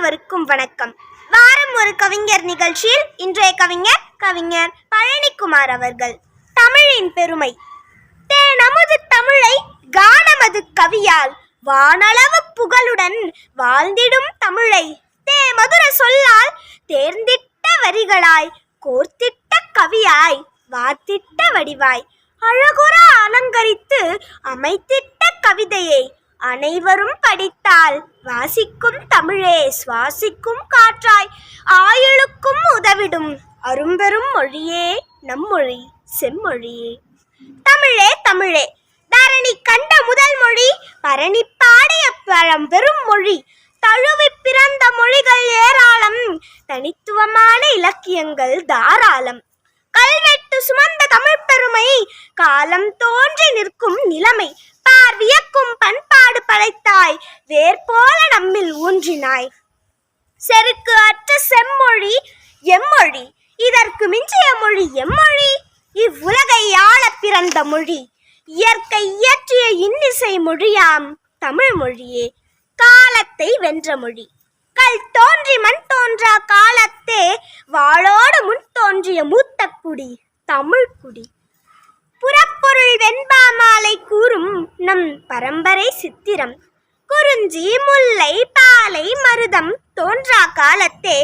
அனைவருக்கும் வணக்கம். வாரம் ஒரு கவிஞர் நிகழ்ச்சியில் இன்றைய கவிஞர் கவிஞர் பழனிக்குமார் அவர்கள். தமிழின் பெருமை. நமது தமிழை கானமது கவியால் வானளவு புகழுடன் வாழ்ந்திடும் தமிழை. தே மதுர சொல்லால் தேர்ந்திட்ட வரிகளாய் கோர்த்திட்ட கவியாய் வாத்திட்ட வடிவாய். அழகுற அலங்கரித்து அமைத்திட்ட கவிதையை அனைவரும் படித்தால் வாசிக்கும் தமிழே சுவாசிக்கும் காற்றாய் ஆயுளுக்கும் உதவிடும் அரும்பெரும் மொழியே நம்மொழி செம்மொழியே. தமிழே தமிழே தரணி கண்ட முதல் மொழி பரணி பாடிய பழம்பெரும் மொழி. தழுவி பிறந்த மொழிகள் ஏராளம் தனித்துவமான இலக்கியங்கள் தாராளம். கல்வெட்டு சுமந்த தமிழ் பெருமை காலம் தோன்றி நிற்கும் நிலைமை பார்விய நம்மில் செருக்கு அற்ற செம்மொழி எம்மொழி? இதற்கு மிஞ்சிய மொழி எம்மொழி? இவ்வுலகை ஆள பிறந்த மொழி. இயற்கை இயற்றிய இன்னிசை மொழியாம் தமிழ் மொழியே. காலத்தை வென்ற மொழி. கல் தோன்றி மண் தோன்றா காலத்தே. வாளோடு முன் தோன்றிய மூத்த குடி தமிழ் குடி. புறப்பொருள் வெண்பா மாலை கூறும் நம் பரம்பரை சித்திரம். குறிஞ்சி முல்லை பாலை மருதம் தோன்றா காலத்தே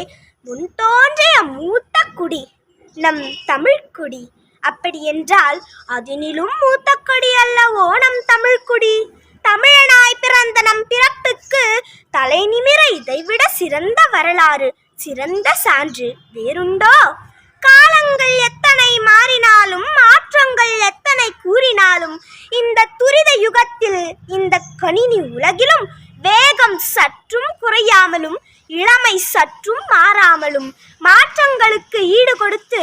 முன் தோன்றிய மூத்த குடி நம் தமிழ்குடி அப்படி என்றால் அதனிலும் மூத்த கொடி அல்லவோ நம் தமிழ்க்குடி தமிழனாய் பிறந்த நம் பிறப்புக்கு தலை நிமிர இதைவிட சிறந்த வரலாறு சிறந்த சான்று. வேறுண்டோ? காலங்கள் எத்தனை மாறினாலும் மாற்றங்கள் மாறாமலும் மாற்றங்களுக்கு ஈடு கொடுத்து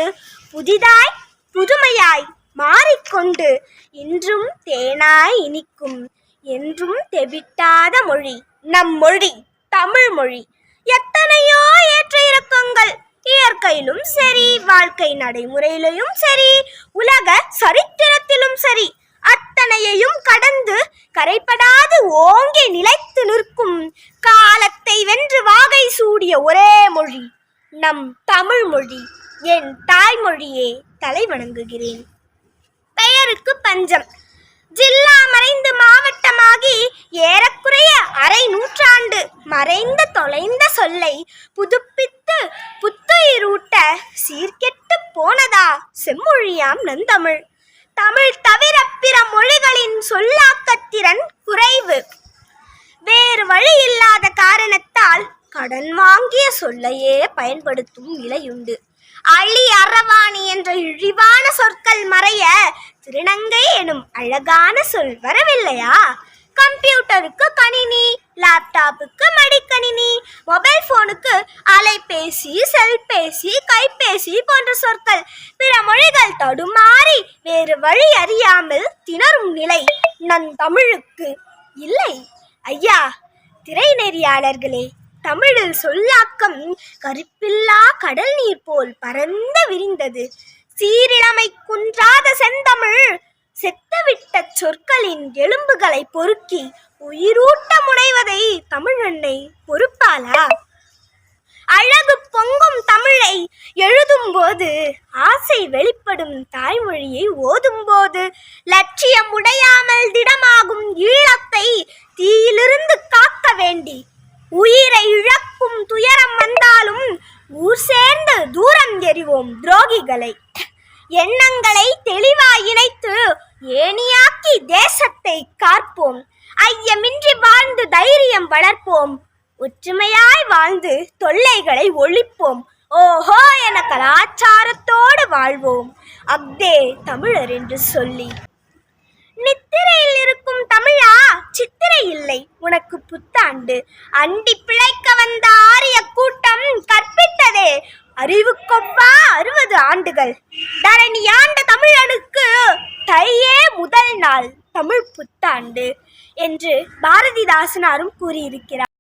புதிதாய் புதுமையாய் மாறிக்கொண்டு இன்றும் தேனாய் இனிக்கும் என்றும் தெவிட்டாத மொழி நம் மொழி தமிழ் மொழி. எத்தனையோ ஏற்ற இறக்கங்கள் இயற்கையிலும் சரி வாழ்க்கை நடைமுறையிலும் சரி உலக சரித்திரத்திலும் சரி அத்தனையையும் கடந்து கரைப்படாது ஓங்கி நிலைத்து நிற்கும் காலத்தை வென்று வாகை ஒரே மொழி நம் தமிழ் மொழி. என் தாய்மொழியே தலை வணங்குகிறேன் பெயருக்கு பஞ்சம். ஜில்லா மறைந்து மாவட்டமாகி ஏறக்குறைய அரை நூற்றாண்டு மறைந்த தொலைந்த சொல்லை புதுப்பித்து புத்துயிரூட்ட சீர்கெட்டு போனதா செம்மொழியாம் நந்தமிழ். தமிழ் தவிர பிற மொழிகளின் சொல்லாக்கத்திறன் குறைவு. வேறு வழி இல்லாத காரணத்தால் கடன் வாங்கிய சொல்லையே பயன்படுத்தும் நிலையுண்டு. அழி அரவாணி என்ற இழிவான சொற்கள் மறைய திருநங்கை எனும் அழகான சொல் வரவில்லையா? கம்ப்யூட்டருக்கு கணினி லேப்டாப்புக்கு மடிக்கணினி மொபைல் போனுக்கு அலைபேசி செல்பேசி கைபேசி போன்ற சொற்கள் பிற மொழிகள் தடுமாறி வேறு வழி அறியாமல் திணறும் நிலை நம் தமிழுக்கு இல்லை. ஐயா திரை நெறியாளர்களே தமிழில் சொல்லாக்கம் கருப்பில்லா கடல் நீர் போல் பரந்து விரிந்தது. சீரிழமை குன்றாத செந்தமிழ் செத்துவிட்ட சொற்களின் எலும்புகளை பொறுக்கி உயிரூட்ட முனைவதை தமிழன்னை பொறுப்பாளா? அழகு பொங்கும் தமிழை எழுதும்போது ஆசை வெளிப்படும் தாய்மொழியை ஓதும் போது லட்சியம் உடையாமல் துரோகிகளை எண்ணங்களை தெளிவாய் இணைத்து ஏணியாக்கி தேசத்தை காப்போம். ஐயமின்றி வாழ்ந்து தைரியம் வளர்ப்போம். ஒற்றுமையாய் வாழ்ந்து தொல்லைகளை ஒழிப்போம். ஓஹோ என கலாச்சாரத்தோடு வாழ்வோம். அக்தே தமிழர் என்று சொல்லி. நித்திரையில் இருக்கும் தமிழா? சித்திரை இல்லை. உனக்கு புத்தாண்டு. அண்டி பிழைக்க வந்த ஆரிய கூட்டம் கற்பித்ததே. அறிவுக்கொப்பா அறுபது ஆண்டுகள். தரணி ஆண்ட தமிழனுக்கு தையே முதல் நாள் தமிழ் புத்தாண்டு என்று பாரதிதாசனாரும் கூறியிருக்கிறார்.